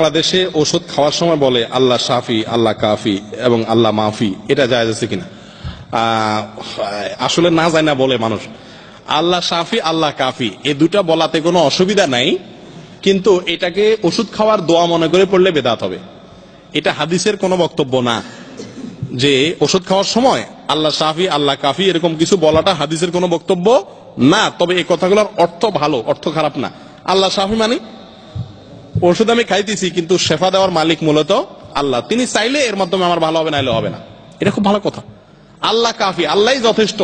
বাংলাদেশে ওষুধ খাওয়ার সময় বলে, আল্লাহ শাফি, আল্লাহ কাফি এবং আল্লাহ মাফি। এটা যায় আছে কিনা? আসলে না যায় না বলে মানুষ। আল্লাহ শাফি, আল্লাহ কাফি, এ দুটা বলাতে কোনো অসুবিধা নাই, কিন্তু এটাকে ওষুধ খাওয়ার দোয়া মনে করে পড়লে বেদাত হবে। এটা হাদিসের কোনো বক্তব্য না যে ওষুধ খাওয়ার সময় আল্লাহ শাফি, আল্লাহ কাফি এরকম কিছু বলাটা হাদিসের কোনো বক্তব্য না, তবে এই কথাগুলোর অর্থ ভালো, অর্থ খারাপ না। আল্লাহ শাফি মানে ওষুধ আমি খাইতেছি, কিন্তু শেফা দেওয়ার মালিক মূলত আল্লাহ। তিনি চাইলে এর মাধ্যমে আমার ভালো হবে, নাইলে হবে না। এটা খুব ভালো কথা। আল্লাহ কাফি আল্লাহ যথেষ্ট।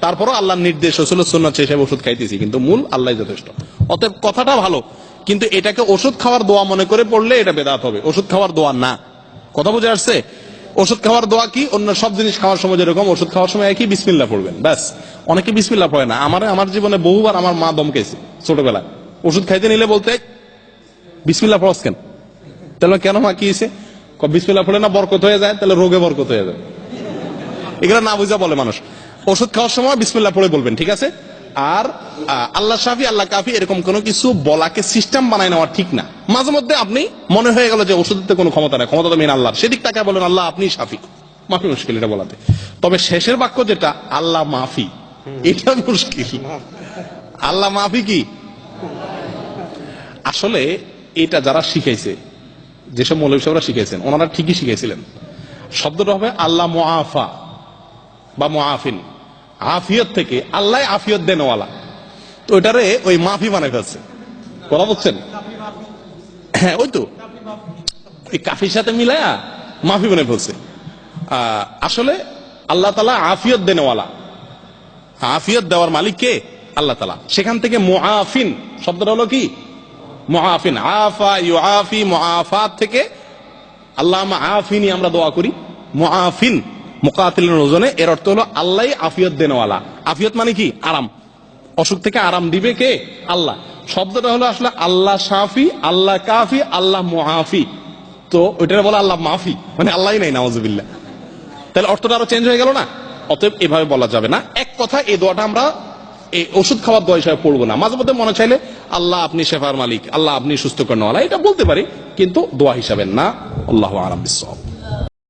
তারপরও আল্লাহর নির্দেশ রসুল সুন্নাত হিসেবে ওষুধ খাইতেছি, কিন্তু মূল আল্লাহ যথেষ্ট। অতএব কথাটা ভালো, কিন্তু এটাকে ওষুধ খাওয়ার দোয়া মনে করে পড়লে এটা বেদাত হবে। ওষুধ খাওয়ার দোয়া না। কথা বুঝে আসছে? ওষুধ খাওয়ার দোয়া কি? অন্য সব জিনিস খাওয়ার সময় যেরকম, ওষুধ খাওয়ার সময় একই বিসমিল্লা পড়বেন, ব্যাস। অনেকে বিসমিল্লা পড়ে না। আমার আমার জীবনে বহুবার আমার মা দমকেছে ছোটবেলায়। ওষুধ খাইতে নিলে বলতে বিসমিল্লা পড়স কেন? তাহলে কেন মা কি বিসমিল্লা পড়ে না বরকত হয়ে যায়? তাহলে রোগে বরকত হয়ে যায়। এগুলো না বুঝা বলে মানুষ। ওষুধ খাওয়ার সময় বিসমিল্লা পড়ে বলবেন, ঠিক আছে? আর আল্লাহ শাফি, আল্লাহ কাফি এরকম কোনো কিছু বলাকে সিস্টেম বানায় নেওয়া ঠিক না। মাঝে মধ্যে আপনি মনে হয়ে গেল যে ওষুধের কোনো ক্ষমতা নেই, ক্ষমতা তো মেন আল্লাহর। সেদিক তাকে বলেন, আল্লাহ, আপনি শাফি মাফি মুশকিল এটা বলাতে। তবে শেষের বাক্য যেটা, আল্লাহ মাফি। এটা মুশকিল। আল্লাহ মাফি কি? আসলে এটা যারা শিখাইছে, যেসব মৌলবী সাহেবরা শিখেছেন ওনারা ঠিকই শিখেছিলেন শব্দটা হবে আল্লাহ মুআফা বা মুআফিন। আফিয়ত থেকে আল্লাহ আফিয়ত দেনওয়ালা। তো ওইটারে ওই মাফি বানাই ফেলছে। কথা বলছেন? হ্যাঁ ওই তো। এই কাফির সাথে মিলায়া মাফি বানাই ফেলছে। আসলে আল্লাহ তালা আফিয়ত দেনওয়ালা। আফিয়ত দেওয়ার মালিক কে? আল্লাহ তালা সেখান থেকে মুআফিন, শব্দটা হলো কি? মুআফিন, আফা ইউআফি মুআফাত থেকে আল্লাহ আফিনি আমরা দোয়া করি। মুআফিন, মুকাতিলের ওজনে, এর অর্থ হলো আল্লাহ আফিয়ত দেনওয়ালা। আফিয়ত মানে কি? আরাম। অসুখ থেকে আরাম দিবে কে? আল্লাহ। শব্দটা হলো আসলে আল্লাহ শাফি, আল্লাহ কাফি, আল্লাহ মুআফি। তো ওইটা বলে আল্লাহ মাফি। মানে আল্লাহই নাই নাওয়াজুবিল্লাহ তাহলে অর্থটা আরও চেঞ্জ হয়ে গেল না? অতএব এভাবে বলা যাবে না। এক কথা এই দোয়াটা আমরা এই ওষুধ খাওয়ার দোয়া হিসাবে পড়ব না। মাঝে মধ্যে মনে চাইলে, আল্লাহ আপনি শেফার মালিক, আল্লাহ আপনি সুস্থ করেন। এটা বলতে পারি, কিন্তু দোয়া হিসাবে না। আল্লাহ আরাম বিশ্বব